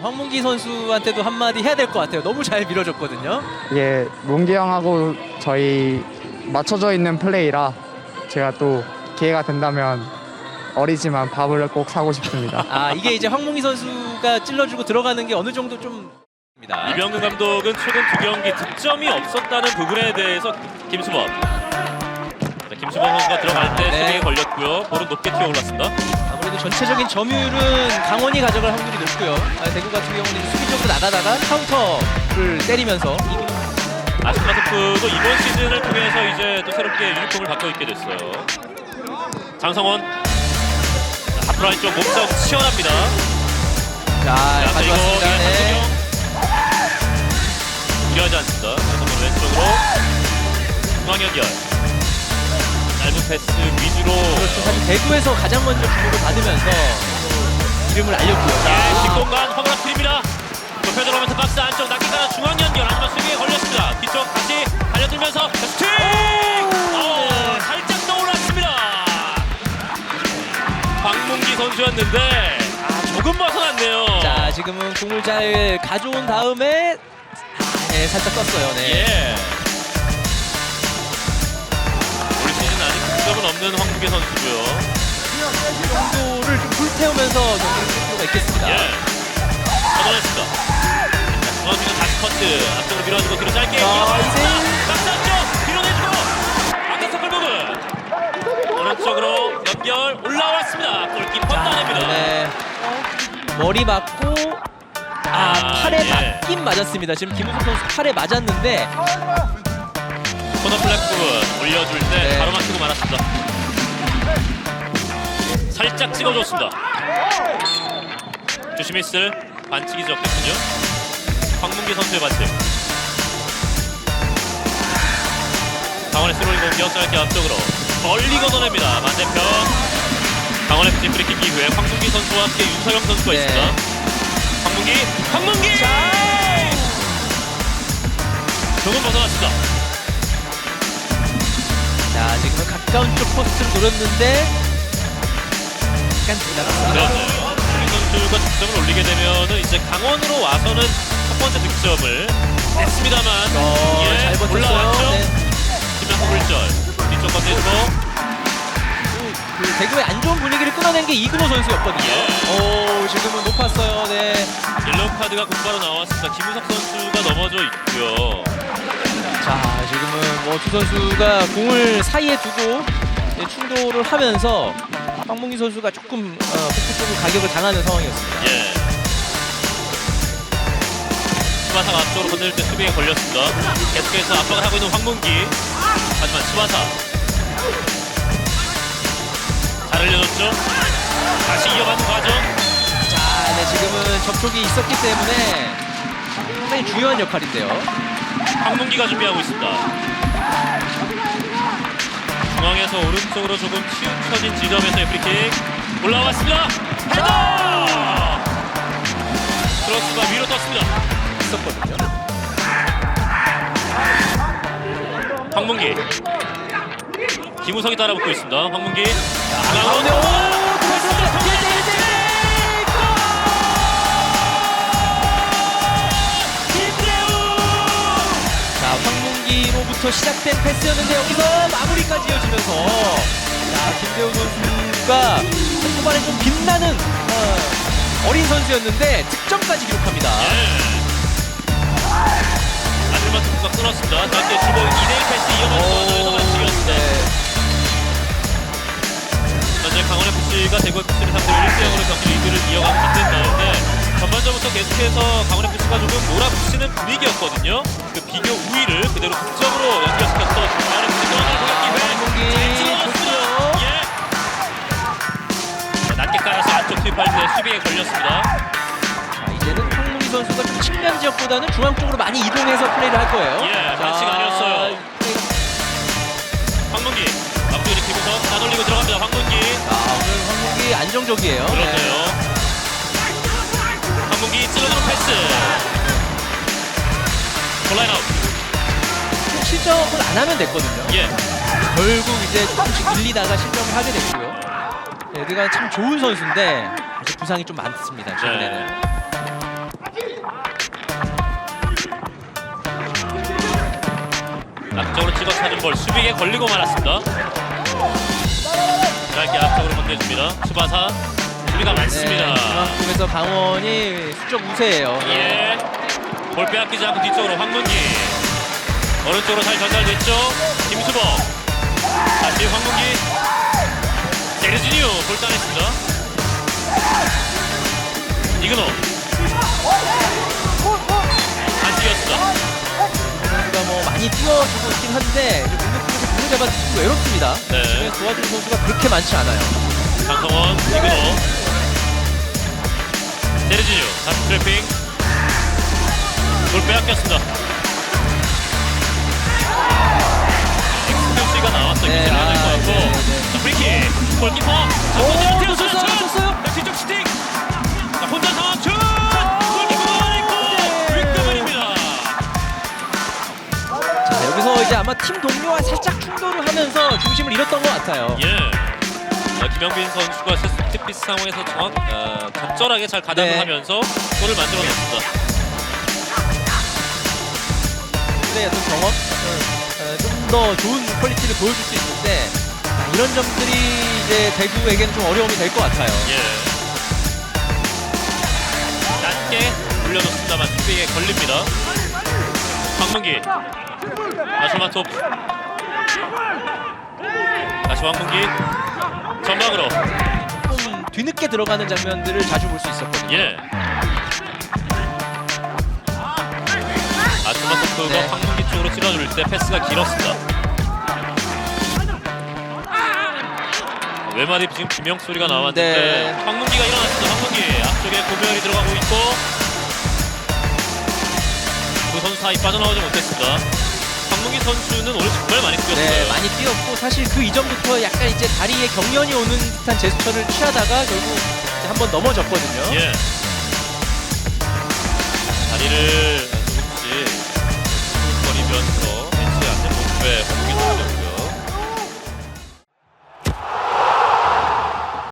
어, 황문기 선수한테도 한마디 해야 될 것 같아요. 너무 잘 밀어줬거든요. 이게 문기 형하고 저희 맞춰져 있는 플레이라 제가 또 기회가 된다면 어리지만 밥을 꼭 사고 싶습니다. 아 이게 이제 황문기 선수가 찔러주고 들어가는 게 어느 정도 좀 입니다. 이병근 감독은 최근 두 경기 득점이 없었다는 부분에 대해서 김수범. 자, 김수범 선수가 들어갈 때 네. 수비에 걸렸고요. 볼은 높게 튀어 올랐습니다. 아무래도 전체적인 점유율은 강원이 가져갈 확률이 높고요. 아, 대구 같은 경우는 수비적으로 나가다가 카운터를 때리면서 이기는 아스카토프도 이번 시즌을 통해서 이제 또 새롭게 유니폼을 바꿔 입게 됐어요. 장성원. 자, 하프라인 쪽 몸싸움 치열합니다. 자 자, 가져왔습니다. 네. 무리하지 않습니다. 장성원 왼쪽으로 중앙 연결. 짧은 패스 위주로. 그렇죠. 사실 대구에서 가장 먼저 주목을 받으면서 또 이름을 알렸고요. 네, 뒷공간 허브라트입니다. 좁혀 들어오면서 박스 안쪽 낚이다가 중앙 연결 하지만 수비에 걸렸습니다. 뒤쪽 다시 달려들면서 스틱! 어, 살짝 떠올랐습니다. 황문기 선수였는데 아, 조금 벗어났네요. 자 지금은 공을 잘 가져온 다음에 아, 네, 살짝 떴어요. 네. 예. 득점은 없는 황문기 선수고요. 정도를 좀 불태우면서 경기를 뛸 필요가 있겠습니다. 예. 걷어냈습니다. 자, 중앙수는 다시 커트 앞쪽으로 밀어주고 뒤로 짧게 자, 이어갔습니다. 이제- 안쪽 밀어내주고 안경석 골목은 오른쪽으로 연결 올라왔습니다. 골키퍼 따냅니다. 네. 머리 맞고 아, 아, 팔에 예. 맞긴 맞았습니다. 지금 김우석 선수 팔에 맞았는데 코너 플랫 부분 올려줄 때 네. 바로 막히고 말았습니다. 살짝 찍어줬습니다. 주시미스 반칙이 적겠군요. 황문기 선수의 반칙. 강원의 스로링 공격 짧게 앞쪽으로 멀리 걷어냅니다. 반대편 강원의 FC 프리킥 이후에 황문기 선수와 함께 윤서영 선수가 네. 있습니다. 황문기, 황문기! 조금 벗어났습니다. 자 지금은 가까운 쪽 포스트를 노렸는데 약간 지나갔습니다. 그렇네요. 우리 선수가 득점을 올리게 되면은 이제 강원으로 와서는 첫 번째 득점을 냈습니다만 어, 예, 잘 버텼어요. 올라왔죠. 네. 김명수 불절 뒤쪽 건네주고 그 대구의 안 좋은 분위기를 끊어낸 게 이근호 선수였거든요. 예. 카드가 곧바로 나왔습니다. 김우석 선수가 넘어져 있고요. 자 지금은 뭐 두 선수가 공을 사이에 두고 이제 충돌을 하면서 황문기 선수가 조금 어, 복부 쪽으로 가격을 당하는 상황이었습니다. 예. 스바사가 앞쪽으로 건넬 때 수비에 걸렸습니다. 계속해서 압박을 하고 있는 황문기. 하지만 스바사 잘 흘려줬죠. 네, 접촉이 있었기 때문에 상당히 중요한 역할인데요. 황문기가 준비하고 있습니다. 중앙에서 오른쪽으로 조금 치우쳐진 지점에서의 프리킥 올라왔습니다. 헤더! 크로스가 위로 떴습니다. 있었거든요. 황문기. 김우성이 따라붙고 있습니다. 황문기. 가운데 오! 황문기로부터 시작된 패스였는데 여기서 마무리까지 이어지면서 자, 김대우 선수가 한두발에 좀 빛나는 어, 린 선수였는데 득점까지 기록합니다. 아들만 투구가 끊었습니다. 짧게 주고 2대1 패스 이어가면서 반칙이었는데 현재 강원 FC가 대구 FC를 상대로 1대 0으로 경기 리드를 이어가고 있는 가운데 전반전부터 계속해서 강원 FC가 조금 몰아 붙이는 분위기였거든요. 그 비교 우위를 그대로 득점으로 연결시켰던 FC 또한 공격 기회. 예. 자, 낮게 깔아서 안쪽 투입할 때 수비에 걸렸습니다. 자, 이제는 황문기 선수가 좀 측면 지역보다는 중앙 쪽으로 많이 이동해서 플레이를 할 거예요. 예, 반칙 아니었어요. 황문기 앞쪽에 김우성 따돌리고 들어갑니다. 황문기 자, 오늘 황문기 안정적이에요. 네. 그렇네요. 황문기 찔러주는 패스. 곤라인 아웃. 실점을 안 하면 됐거든요. 예. 결국 이제 조금씩 밀리다가 실점을 하게 됐고요. 네, 에드가 참 좋은 선수인데 부상이 좀 많습니다. 네. 최근에는. 앞쪽으로 찍어 차는 볼 수비에 걸리고 말았습니다. 짧게 앞쪽으로 건네줍니다. 수바사 수비가 네, 많습니다. 네, 중앙팀에서 강원이 수적 우세예요. 예. 볼 빼앗기지 않고 뒤쪽으로 황문기. 오른쪽으로 잘 전달됐죠. 김수범. 다시 황문기. 세르지니오 볼 따냈습니다. 이근호. 안 뛰었습니다. 선수가 뭐 많이 뛰어주고 있긴 한데 공격팀에서 공을 잡아주기 외롭습니다. 네. 도와주는 선수가 그렇게 많지 않아요. 강성원, 이근호. 세르지니오 다시 트래핑. 볼 빼앗겼습니다. 엑스큐시가 나왔어요. 네, 교체를 해야 될 것 아, 같고. 네, 네. 자, 프리킥. 골키퍼. 자, 오, 뛰어 놓쳤어요, 슛! 놓쳤어요. 자, 뒤쪽 슈팅. 자, 혼자 상황 슛! 골키퍼가 있고 윗금을입니다. 자, 여기서 이제 아마 팀 동료와 살짝 충돌을 하면서 중심을 잃었던 것 같아요. 예. 어, 김영빈 선수가 세트피스 상황에서 정확, 어, 적절하게 잘 가담을 네. 하면서 골을 만들어냈습니다. 플레이 어떤 경험, 어, 좀더 좋은 퀄리티를 보여줄 수 있는데 자, 이런 점들이 이제 대구에게는 좀 어려움이 될 것 같아요. 예. 낮게 올려놓습니다만 수비에 걸립니다. 황문기. 아소마토프. 다시 황문기. 전방으로. 좀 뒤늦게 들어가는 장면들을 자주 볼 수 있었거든요. 예. 아소마토프가 네. 황문기 찔러줄 때 패스가 길었습니다. 외마디 지금 비명 소리가 나왔는데 네. 황문기가 일어났습니다. 황문기 앞쪽에 고명이 들어가고 있고 두 선수 사이 빠져나오지 못했습니다. 황문기 선수는 오늘 정말 많이 뛰었어요. 네, 많이 뛰었고 사실 그 이전부터 약간 이제 다리에 경련이 오는 듯한 제스처를 취하다가 결국 한번 넘어졌거든요. 예. 다리를 fifth.